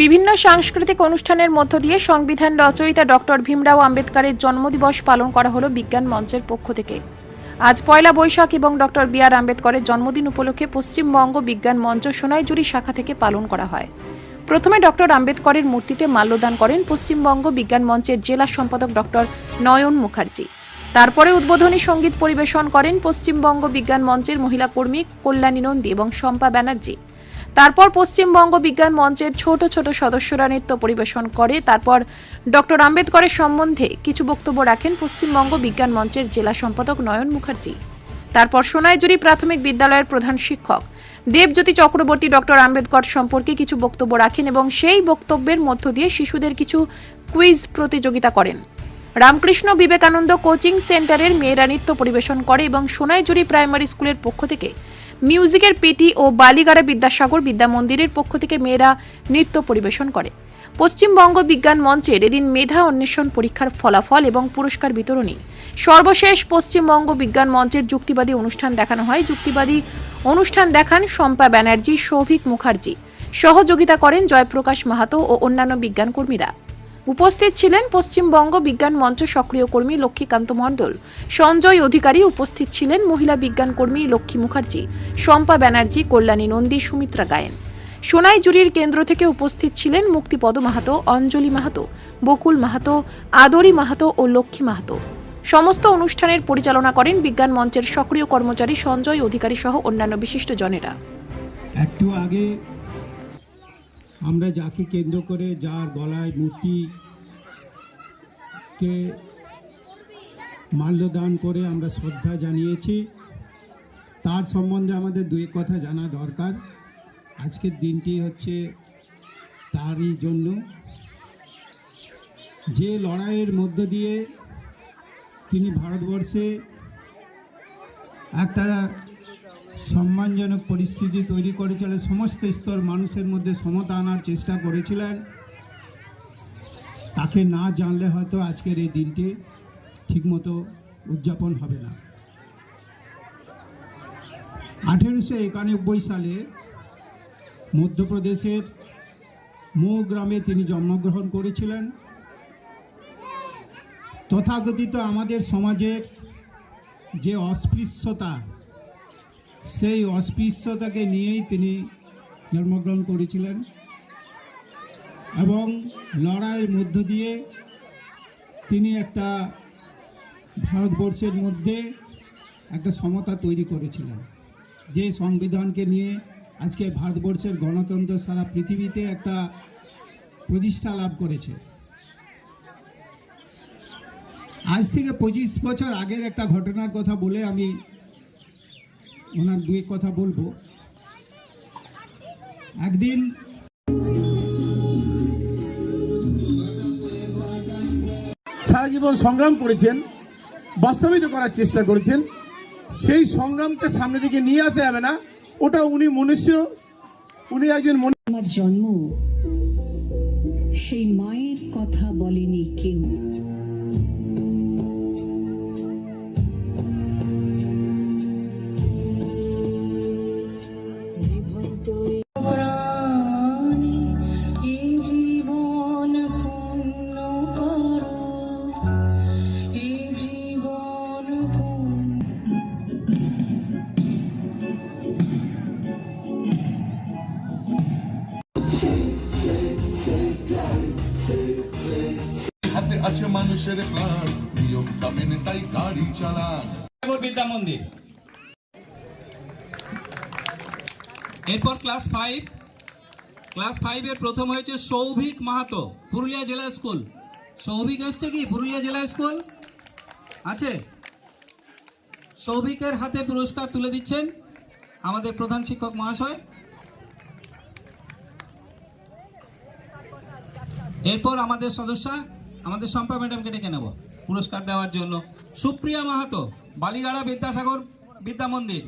বিভিন্ন সাংস্কৃতিক অনুষ্ঠানের মধ্য দিয়ে সংবিধান রচয়িতা ডক্টর ভীমরাও আম্বেদকরের জন্মদিবস পালন করা হলো বিজ্ঞান মঞ্চের পক্ষ থেকে। আজ পয়লা বৈশাখ এবং ডক্টর বি আর আম্বেদকরের জন্মদিন উপলক্ষে পশ্চিমবঙ্গ বিজ্ঞান মঞ্চ সোনাইজুরি শাখা থেকে পালন করা হয়। প্রথমে ডক্টর আম্বেদকরের মূর্তিতে মাল্যদান করেন পশ্চিমবঙ্গ বিজ্ঞান মঞ্চের জেলা সম্পাদক ডক্টর নয়ন মুখার্জি। তারপরে উদ্বোধনী সংগীত পরিবেশন করেন পশ্চিমবঙ্গ বিজ্ঞান মঞ্চের মহিলা কর্মী কল্যাণী নন্দী এবং শম্পা ব্যানার্জি। তারপর পশ্চিমবঙ্গ বিজ্ঞান মঞ্চের ছোট ছোট সদস্যরা নৃত্য পরিবেশন করে। তারপর ডক্টর আম্বেদকরের সম্বন্ধে কিছু বক্তব্য রাখেন পশ্চিমবঙ্গ বিজ্ঞান মঞ্চের জেলা সম্পাদক নয়ন মুখার্জি। তারপর সোনাইজুরি প্রাথমিক বিদ্যালয়ের প্রধান শিক্ষক দেবজ্যোতি চক্রবর্তী ডক্টর আম্বেদকর সম্পর্কে কিছু বক্তব্য রাখেন এবং সেই বক্তব্যের মধ্য দিয়ে শিশুদের কিছু কুইজ প্রতিযোগিতা করেন। রামকৃষ্ণ বিবেকানন্দ কোচিং সেন্টারের মেয়েরা নৃত্য পরিবেশন করে এবং সোনাইজুরি প্রাইমারি স্কুলের পক্ষ থেকে মিউজিকের পেটি ও বালিগাড়া বিদ্যাসাগর বিদ্যা মন্দিরের পক্ষ থেকে মেয়েরা নৃত্য পরিবেশন করে। পশ্চিমবঙ্গ বিজ্ঞান মঞ্চের এদিন মেধা অন্বেষণ পরীক্ষার ফলাফল এবং পুরস্কার বিতরণী। সর্বশেষ পশ্চিমবঙ্গ বিজ্ঞান মঞ্চের যুক্তিবাদী অনুষ্ঠান দেখানো হয়। যুক্তিবাদী অনুষ্ঠান দেখান শম্পা ব্যানার্জি সৌভিক মুখার্জি। সহযোগিতা করেন জয়প্রকাশ মাহাতো ও অন্যান্য বিজ্ঞান কর্মীরা উপস্থিত ছিলেন পশ্চিমবঙ্গ বিজ্ঞান মঞ্চ সক্রিয় কর্মী লক্ষ্মীকান্ত মণ্ডল। সঞ্জয় অধিকারী উপস্থিত ছিলেন মহিলা বিজ্ঞান কর্মী লক্ষ্মী মুখার্জি, শম্পা ব্যানার্জি, কল্যাণী নন্দী, সুমিত্রা গায়েন। সোনাইজুরির কেন্দ্র থেকে উপস্থিত ছিলেন মুক্তিপদ মাহাতো, অঞ্জলি মাহাতো, বকুল মাহাতো, আদরি মাহাতো ও লক্ষ্মী মাহাতো। সমস্ত অনুষ্ঠানের পরিচালনা করেন বিজ্ঞান মঞ্চের সক্রিয় কর্মচারী সঞ্জয় অধিকারী সহ অন্যান্য বিশিষ্ট জনেরা। একটু আগে আমরা যাকে কেন্দ্র করে যার গলায় মূর্তিকে মাল্যদান করে আমরা শ্রদ্ধা জানিয়েছি। তার সম্বন্ধে আমাদের দুই কথা জানা দরকার। আজকের দিনটি হচ্ছে তারই জন্য। যে লড়াইয়ের মধ্য দিয়ে তিনি ভারতবর্ষে একটা সম্মানজনক পরিস্থিতি তৈরি করেছিলেন সমস্ত স্তর মানুষের মধ্যে সমতা আনার চেষ্টা করেছিলেন। তাকে না জানলে হয়তো আজকের এই দিনটি ঠিকমতো উদযাপন হবে না। আঠেরোশো একানব্বই সালে মধ্যপ্রদেশের মৌ গ্রামে তিনি জন্মগ্রহণ করেছিলেন। তথাকথিত আমাদের সমাজের যে অস্পৃশ্যতা সেই অস্পৃশ্যতাকে নিয়েই তিনি জন্মগ্রহণ করেছিলেন এবং লড়াইয়ের মধ্য দিয়ে তিনি একটা ভারতবর্ষের মধ্যে একটা সমতা তৈরি করেছিলেন। যে সংবিধানকে নিয়ে আজকে ভারতবর্ষের গণতন্ত্র সারা পৃথিবীতে একটা প্রতিষ্ঠা লাভ করেছে। আজ থেকে পঁচিশ বছর আগের একটা ঘটনার কথা বলে আমি ওনার দুই কথা বলব। একদিন সারা জীবন সংগ্রাম করেছেন বাস্তবিত করার চেষ্টা করেছেন, সেই সংগ্রামকে সামনে দিকে নিয়ে আসা যাবে না। ওটা উনি মনুষ্য, উনি একজন আমার জন্ম, সেই মায়ের কথা বলেনি কেউ। আছে মানুষের প্রাণ। তাই গাড়ি চালান। বিদ্যা মন্দির। এরপর ক্লাস ফাইভ ক্লাস ফাইভের প্রথম হয়েছে সৌভিক মাহাতো, পুরুলিয়া জেলা স্কুল। সৌভিক এসছে কি? পুরুলিয়া জেলা স্কুল? আছে? সৌভিকের হাতে পুরস্কার তুলে দিচ্ছেন আমাদের প্রধান শিক্ষক মহাশয়। এরপর আমাদের সদস্য আমাদের শম্পা ম্যাডামকে ডেকে নেব পুরস্কার দেওয়ার জন্য। সুপ্রিয়া মাহাতো বালিগাড়া বিদ্যাসাগর বিদ্যা মন্দির।